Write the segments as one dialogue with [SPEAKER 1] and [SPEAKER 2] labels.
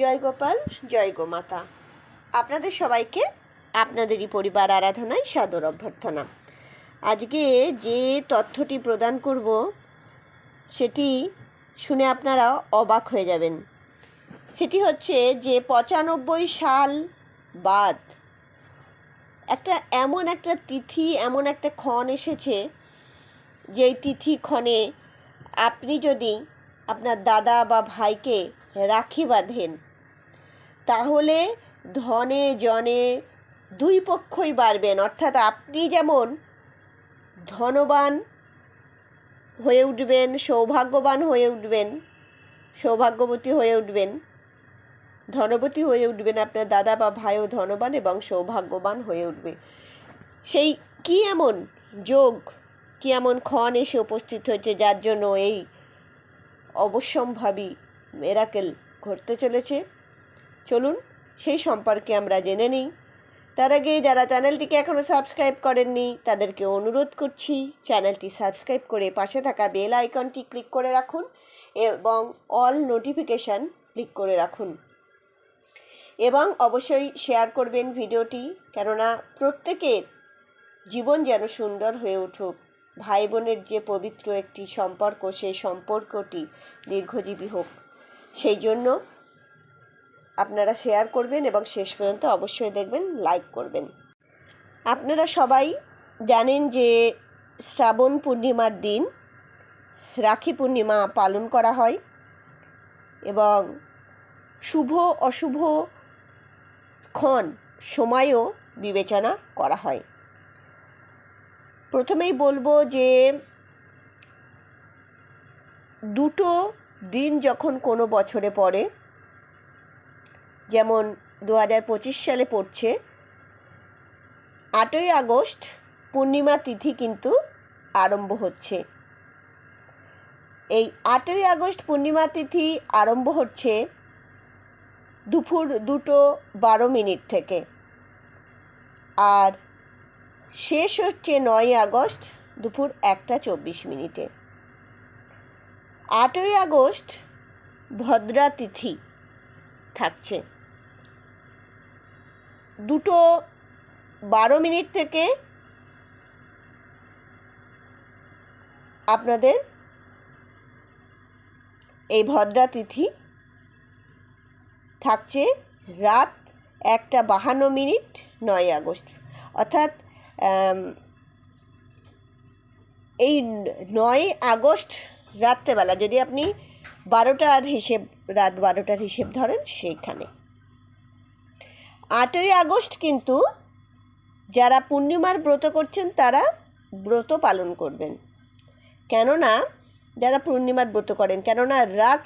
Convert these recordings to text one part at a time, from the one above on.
[SPEAKER 1] জয় গোপাল, জয় গোমাতা আপনাদের সবাইকে, আপনাদেরই পরিবার আরাধনায় সাদর অভ্যর্থনা। আজকে যে তথ্যটি প্রদান করব, সেটি শুনে আপনারা অবাক হয়ে যাবেন। সেটি হচ্ছে যে পঁচানব্বই সাল বাদ একটা এমন একটা তিথি, এমন একটা ক্ষণ এসেছে, যেই তিথি ক্ষণে আপনি যদি আপনার দাদা বা ভাইকে রাখি বাঁধেন তাহলে ধনে, জনে দুই পক্ষই বাড়বেন। অর্থাৎ আপনি যেমন ধনবান হয়ে উঠবেন, সৌভাগ্যবান হয়ে উঠবেন, সৌভাগ্যবতী হয়ে উঠবেন, ধনবতী হয়ে উঠবেন আপনার দাদা বা ভাইও ধনবান এবং সৌভাগ্যবান হয়ে উঠবে। সেই কি এমন যোগ, কি এমন ক্ষণ এসে উপস্থিত হয়েছে যার জন্য এই অবশ্যম্ভাবী মেরাকেল ঘটতে চলেছে। চলুন, সেই সম্পর্কে আমরা জেনে নিই। তার আগে যারা চ্যানেলটিকে এখনও সাবস্ক্রাইব করেননি, তাদেরকে অনুরোধ করছি চ্যানেলটি সাবস্ক্রাইব করে পাশে থাকা বেল আইকনটি ক্লিক করে রাখুন এবং অল নোটিফিকেশান ক্লিক করে রাখুন। এবং অবশ্যই শেয়ার করবেন ভিডিওটি, কেননা প্রত্যেকের জীবন যেন সুন্দর হয়ে উঠুক। ভাই বোনের যে পবিত্র একটি সম্পর্ক, সেই সম্পর্কটি দীর্ঘজীবী হোক। সেই জন্য আপনারা শেয়ার করবেন এবং শেষ পর্যন্ত অবশ্যই দেখবেন লাইক করবেন। আপনারা সবাই জানেন যে শ্রাবণ পূর্ণিমার দিন রাখি পূর্ণিমা পালন করা হয় এবং শুভ, অশুভ ক্ষণ সময়ও বিবেচনা করা হয়। প্রথমেই বলব যে দুটো দিন যখন কোনো বছরে পড়ে, যেমন দু হাজার পঁচিশ সালে পড়ছে, আটই আগস্ট পূর্ণিমা তিথি কিন্তু আরম্ভ হচ্ছে। এই আটই আগস্ট পূর্ণিমা তিথি আরম্ভ হচ্ছে দুপুর দুটো বারো মিনিট থেকে। আর শেষ হচ্ছে নয় আগস্ট দুপুর একটা চব্বিশ মিনিটে। আটই আগস্ট ভদ্রা তিথি থাকছে। দুটো বারো মিনিট থেকে আপনাদের এই ভদ্রা তিথি থাকছে রাত একটা বাহান্ন মিনিট নয় আগস্ট। অর্থাৎ এই নয় আগস্ট রাত্রেবেলা, যদি আপনি বারোটার হিসেব, রাত বারোটার হিসেব ধরেন সেইখানে। আটই আগস্ট কিন্তু যারা পূর্ণিমার ব্রত করছেন, তারা ব্রত পালন করবেন। কেননা, যারা পূর্ণিমার ব্রত করেন, কেননা রাত,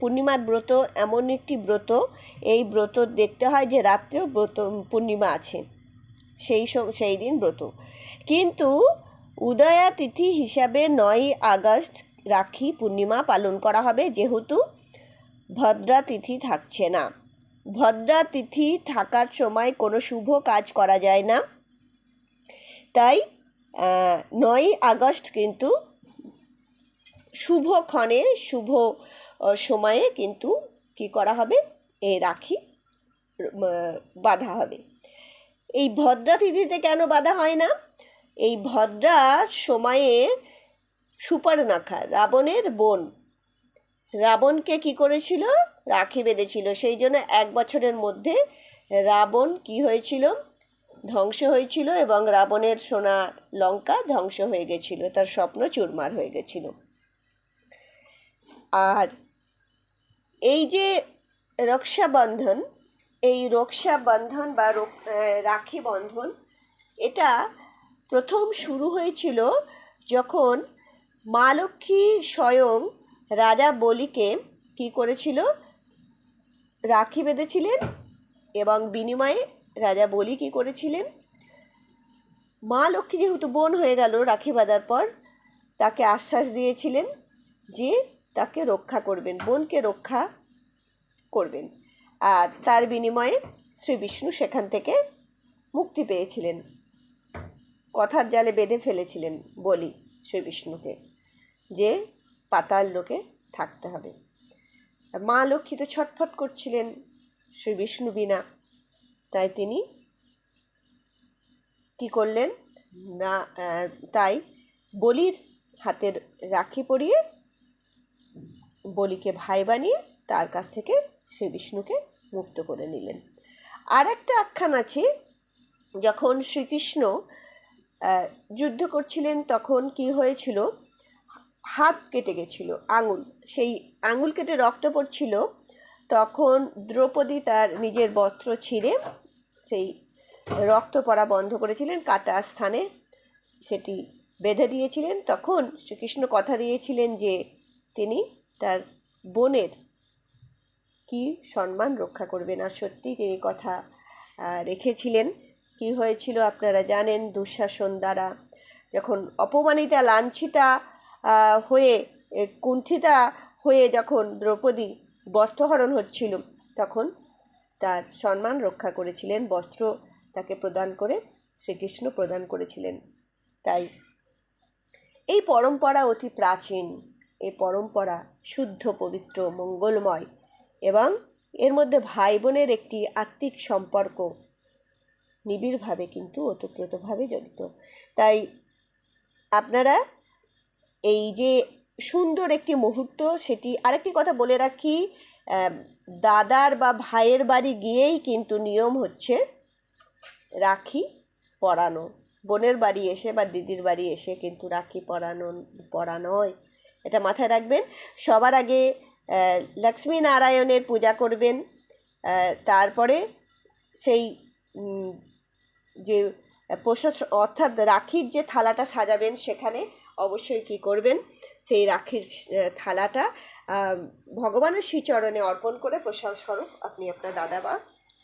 [SPEAKER 1] পূর্ণিমার ব্রত এমন একটি ব্রত, এই ব্রত দেখতে হয় যে রাত্রেও ব্রত, পূর্ণিমা আছে। সেই সেই দিন ব্রত। কিন্তু উদয়া তিথি হিসাবে নয় আগস্ট রাখি পূর্ণিমা পালন করা হবে, যেহেতু ভদ্রা তিথি থাকছে না। ভদ্রা তিথি থাকার সময় কোনো শুভ কাজ করা যায় না। তাই নয় আগস্ট কিন্তু শুভক্ষণে শুভ সময়ে কিন্তু কি করা হবে? এ রাখি বাঁধা হবে। এই ভদ্রা তিথিতে কেন বাঁধা হয় না? এই ভদ্রা সময়ে সুপর্ণাখা রাবণের বোন। রাবণকে কি করেছিল? রাখি বেঁধেছিল। সেই জন্য এক বছরের মধ্যে রাবণ কি হয়েছিল? ধ্বংস হয়েছিল এবং রাবণের সোনা লঙ্কা ধ্বংস হয়ে গেছিল। তার স্বপ্ন চুরমার হয়ে গেছিল। আর এই যে রক্ষাবন্ধন, এই রক্ষাবন্ধন বা রাখি বন্ধন, এটা প্রথম শুরু হয়েছিল যখন মা লক্ষ্মী স্বয়ং রাজা বলিকে কি করেছিল? রাখি বেঁধেছিলেন এবং বিনিময়ে রাজা বলি কি করেছিলেন? মা লক্ষ্মী যেহেতু বোন হয়ে গেল রাখি বাঁধার পর, তাকে আশ্বাস দিয়েছিলেন যে তাকে রক্ষা করবেন, বোনকে রক্ষা করবেন। আর তার বিনিময়ে শ্রী বিষ্ণু সেখান থেকে মুক্তি পেয়েছিলেন। কথার জালে বেঁধে ফেলেছিলেন বলি শ্রী বিষ্ণুকে। যে পাতাল লোকে থাকতে হবে। মা লক্ষ্মী তো ছটফট করছিলেন শ্রী বিষ্ণু বিনা। তাই তিনি কি করলেন? না তাই বলির হাতের রাখি পরিয়ে বলিকে ভাই বানিয়ে তার কাছ থেকে শ্রী বিষ্ণুকে মুক্ত করে নিলেন। আর একটা আখ্যান আছে, যখন শ্রীকৃষ্ণ যুদ্ধ করছিলেন তখন কি হয়েছিল? হাত কেটে গেছিল, আঙুল। সেই আঙুল কেটে রক্ত পড়ছিল, তখন দ্রৌপদী তার নিজের বস্ত্র ছিঁড়ে সেই রক্ত পড়া বন্ধ করেছিলেন, কাটা স্থানে সেটি বেঁধে দিয়েছিলেন। তখন শ্রীকৃষ্ণ কথা দিয়েছিলেন যে তিনি তার বোনের কি সম্মান রক্ষা করবেন আর সত্যি তিনি কথা রেখেছিলেন। কি হয়েছিল আপনারা জানেন? দুঃশাসন দ্বারা যখন অপমানিতা, লাঞ্ছিতা হয়ে কুণ্ঠিতা হয়ে যখন দ্রৌপদী বস্ত্রহরণ হচ্ছিল, তখন তার সম্মান রক্ষা করেছিলেন, বস্ত্র তাকে প্রদান করে, শ্রীকৃষ্ণ প্রদান করেছিলেন। তাই এই পরম্পরা অতি প্রাচীন, এই পরম্পরা শুদ্ধ, পবিত্র, মঙ্গলময় এবং এর মধ্যে ভাই বোনের একটি আত্মিক সম্পর্ক নিবিড়ভাবে কিন্তু ওতপ্রোতভাবে জড়িত। তাই আপনারা এই যে সুন্দর একটি মুহূর্ত, সেটি আরেকটি কথা বলে রাখি দাদার বা ভাইয়ের বাড়ি গিয়েই কিন্তু নিয়ম হচ্ছে রাখি পরানো। বোনের বাড়ি এসে বা দিদির বাড়ি এসে কিন্তু রাখি পরানো পরা নয় এটা মাথায় রাখবেন। সবার আগে লক্ষ্মী নারায়ণের পূজা করবেন। তারপরে সেই যে প্রসাদ অর্থাৎ রাখির যে থালাটা সাজাবেন সেখানে অবশ্যই কি করবেন? সেই রাখির থালাটা ভগবানের শ্রীচরণে অর্পণ করে প্রসাদ স্বরূপ আপনি আপনার দাদা বা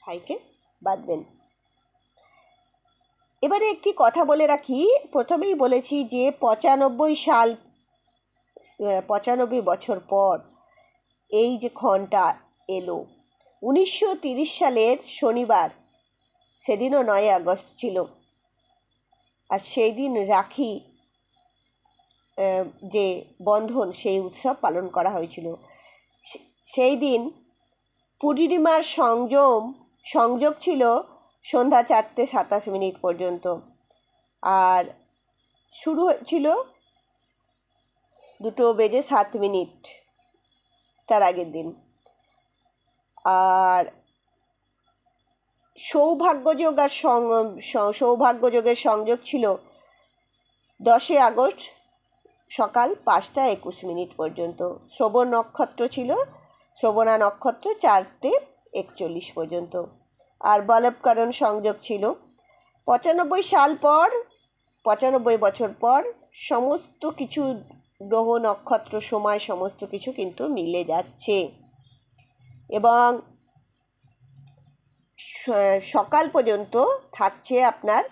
[SPEAKER 1] ভাইকে বাঁধবেন। এবারে একটি কথা বলে রাখি। প্রথমেই বলেছি যে পঁচানব্বই সাল পঁচানব্বই বছর পর এই যে ক্ষণটা এলো। উনিশশো সালের শনিবার, সেদিনও নয় আগস্ট ছিল। আর সেই দিন রাখি যে বন্ধন, সেই উৎসব পালন করা হয়েছিল। সেই দিন পূর্ণিমার সংযম, সংযোগ ছিল সন্ধ্যা চারটে সাতাশ মিনিট পর্যন্ত। আর শুরু হয়েছিল দুটো বেজে সাত মিনিট তার আগের দিন। আর সৌভাগ্যযোগ আর সৌভাগ্যযোগের সংযোগ ছিল দশই আগস্ট সকাল পাঁচটা একুশ মিনিট পর্যন্ত। শ্রবণ নক্ষত্র ছিল, শ্রবণা নক্ষত্র চারটে একচল্লিশ পর্যন্ত। আর বলবকরণ সংযোগ ছিল। পঁচানব্বই সাল পর, পঁচানব্বই বছর পর সমস্ত কিছু গ্রহ নক্ষত্র সময় সমস্ত কিছু কিন্তু মিলে যাচ্ছে। এবং সকাল পর্যন্ত থাকছে আপনার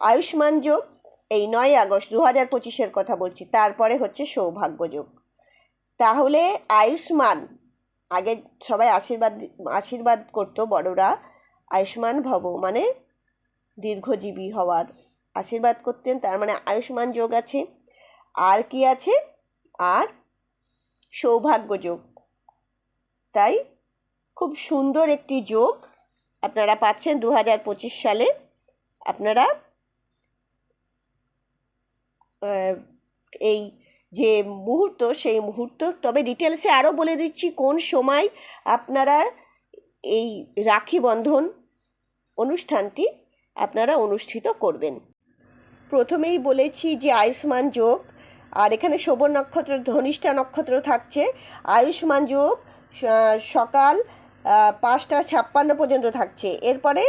[SPEAKER 1] আয়ুষ্মান যোগ এই নয় আগস্ট দু হাজার পঁচিশের কথা বলছি, তারপরে হচ্ছে সৌভাগ্য যোগ তাহলে আয়ুষ্মান, আগে সবাই আশীর্বাদ আশীর্বাদ করতো বড়রা, আয়ুষ্মান ভব মানে দীর্ঘজীবী হওয়ার আশীর্বাদ করতেন, তার মানে আয়ুষ্মান যোগ আছে। আর কি আছে? আর সৌভাগ্য যোগ তাই খুব সুন্দর একটি যোগ আপনারা পাচ্ছেন দু হাজার পঁচিশ সালে। আপনারা এই যে মুহূর্ত, সেই মুহূর্ত। তবে ডিটেলসে আরও বলে দিচ্ছি কোন সময় আপনারা এই রাখি বন্ধন অনুষ্ঠানটি আপনারা অনুষ্ঠিত করবেন। প্রথমেই বলেছি যে আয়ুষ্মান যোগ, আর এখানে শোভন নক্ষত্র, ধনিষ্ঠা নক্ষত্র থাকছে। আয়ুষ্মান যোগ সকাল পাঁচটা ছাপ্পান্ন পর্যন্ত থাকছে। এরপরে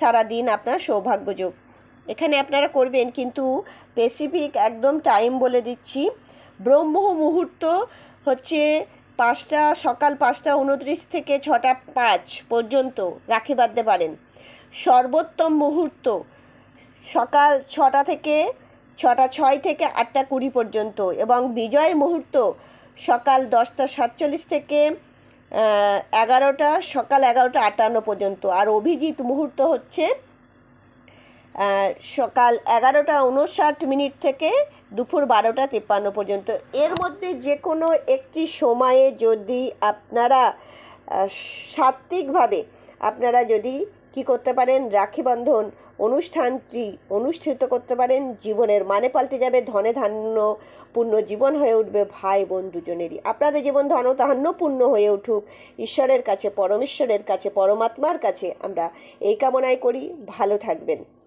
[SPEAKER 1] সারাদিন আপনার সৌভাগ্য যোগ। এখানে আপনারা করবেন কিন্তু স্পেসিফিক একদম টাইম বলে দিচ্ছি। ব্রহ্ম মুহূর্ত হচ্ছে পাঁচটা, সকাল পাঁচটা উনত্রিশ থেকে ছটা পাঁচ পর্যন্ত, রাখি বাঁধতে পারেন। সর্বোত্তম মুহূর্ত সকাল ছটা থেকে ছটা ছয় থেকে আটটা কুড়ি পর্যন্ত এবং বিজয় মুহূর্ত সকাল দশটা সাতচল্লিশ থেকে এগারোটা, সকাল এগারোটা আটান্ন পর্যন্ত। আর অভিজিৎ মুহূর্ত হচ্ছে সকাল এগারোটা উনষাট মিনিট থেকে দুপুর বারোটা তিপ্পান্ন পর্যন্ত। এর মধ্যে যে কোনো একটি সময়ে যদি আপনারা সাত্ত্বিকভাবে আপনারা যদি কি করতে পারেন, রাখি বন্ধন অনুষ্ঠানটি অনুষ্ঠিত করতে পারেন, জীবনের মানে পাল্টে যাবে, ধনে ধান্য পূর্ণ জীবন হয়ে উঠবে, ভাই বোন দুজনেরই। আপনাদের জীবন ধন ধান্যপূর্ণ হয়ে উঠুক। ঈশ্বরের কাছে, পরমেশ্বরের কাছে, পরমাত্মার কাছে আমরা এই কামনাই করি। ভালো থাকবেন।